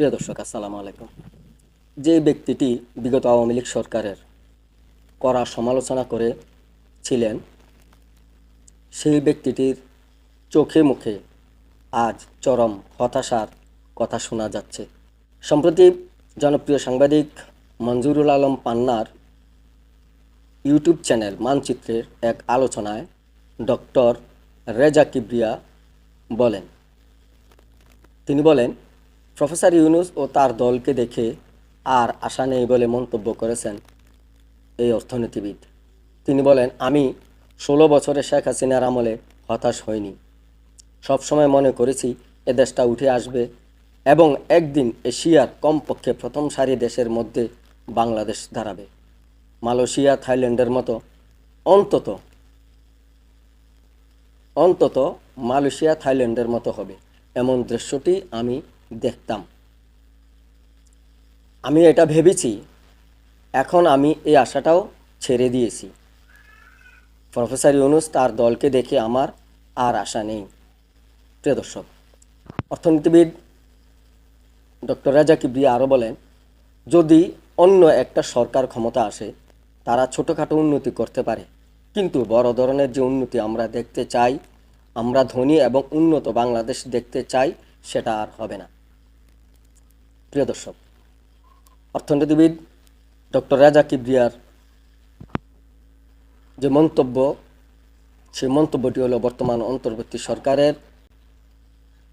প্রিয় দর্শক, আসসালামু আলাইকুম। যে ব্যক্তিটি বিগত আওয়ামী লীগ সরকারের করা সমালোচনা করে ছিলেন, সেই ব্যক্তিটির চোখে মুখে আজ চরম হতাশার কথা শোনা যাচ্ছে। সম্প্রতি জনপ্রিয় সাংবাদিক মঞ্জুরুল আলম পান্নার ইউটিউব চ্যানেল মানচিত্রের এক আলোচনায় ডক্টর রেজা কিবরিয়া বলেন, তিনি বলেন প্রফেসর ইউনুস ও তার দলকে দেখে আর আশা নেই বলে মন্তব্য করেছেন এই অর্থনীতিবিদ। তিনি বলেন, আমি ষোলো বছরে শেখ হাসিনার আমলে হতাশ হইনি। সবসময় মনে করেছি এ দেশটা উঠে আসবে এবং একদিন এশিয়ার কমপক্ষে প্রথম সারি দেশের মধ্যে বাংলাদেশ দাঁড়াবে। মালয়েশিয়া, থাইল্যান্ডের মতো অন্তত অন্তত মালয়েশিয়া, থাইল্যান্ডের মতো হবে। এমন দৃশ্যটি আমি দেখতাম। আমি এটা ভেবেছি, এখন আমি এই আশাটাও ছেড়ে দিয়েছি। প্রফেসর ইউনুস তার দলকে দেখে আমার আর আশা নেই। প্রিয় দর্শক, অর্থনীতিবিদ ডক্টর রাজা কিবরিয়া আরও বলেন, যদি অন্য একটা সরকার ক্ষমতা আসে, তারা ছোটোখাটো উন্নতি করতে পারে। কিন্তু বড় ধরনের যে উন্নতি আমরা দেখতে চাই, আমরা ধনী এবং উন্নত বাংলাদেশ দেখতে চাই, সেটা আর হবে না। প্রিয় দর্শক, অর্থনীতিবিদ ডক্টর রাজা কিবরিয়ার যে মন্তব্য, সেই মন্তব্যটি হলো বর্তমান অন্তর্বর্তী সরকারের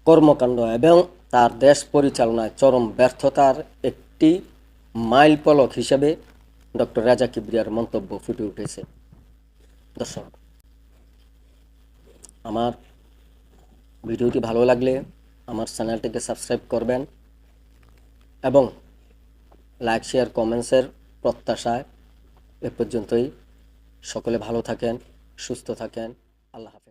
কর্মকাণ্ড এবং তার দেশ পরিচালনায় চরম ব্যর্থতার একটি মাইল পলক হিসেবে ডক্টর রাজা কিবরিয়ার মন্তব্য ফুটে উঠেছে। দর্শক, আমার ভিডিওটি ভালো লাগলে আমার চ্যানেলটিকে সাবস্ক্রাইব করবেন এবং লাইক শেয়ার কমেন্টসের প্রত্যাশায় এ পর্যন্তই। সকলে ভালো থাকেন সুস্থ থাকেন। আল্লাহ হাফেজ।